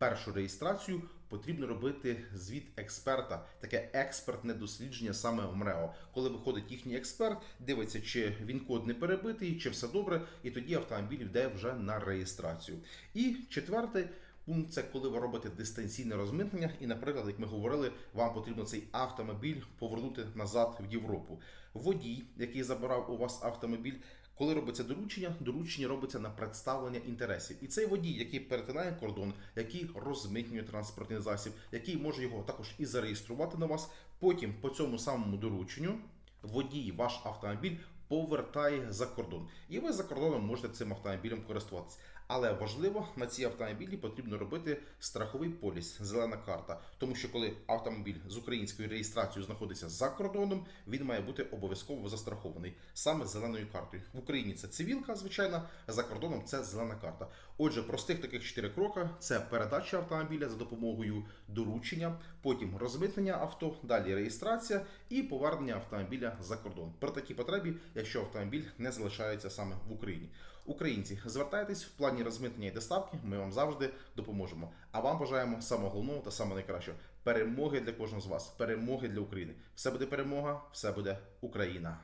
першу реєстрацію, потрібно робити звіт експерта, таке експертне дослідження саме в МРЕО. Коли виходить їхній експерт, дивиться, чи він код не перебитий, чи все добре, і тоді автомобіль йде вже на реєстрацію. І четвертий. Пункт це коли ви робите дистанційне розмитнення, і, наприклад, як ми говорили, вам потрібно цей автомобіль повернути назад в Європу. Водій, який забирав у вас автомобіль, коли робиться доручення, доручення робиться на представлення інтересів. І цей водій, який перетинає кордон, який розмитнює транспортний засіб, який може його також і зареєструвати на вас. Потім по цьому самому дорученню водій ваш автомобіль повертає за кордон, і ви за кордоном можете цим автомобілем користуватися. Але важливо на ці автомобілі потрібно робити страховий поліс, зелена карта. Тому що коли автомобіль з українською реєстрацією знаходиться за кордоном, він має бути обов'язково застрахований саме зеленою картою. В Україні це цивілка, звичайна, за кордоном це зелена карта. Отже, простих таких чотири кроки: це передача автомобіля за допомогою доручення, потім розмитнення авто, далі реєстрація і повернення автомобіля за кордон. При такій потребі, якщо автомобіль не залишається саме в Україні. Українці, звертайтесь в плані розмитнення і доставки. Ми вам завжди допоможемо. А вам бажаємо самого головного та самого найкращого перемоги для кожного з вас, перемоги для України. Все буде перемога, все буде Україна.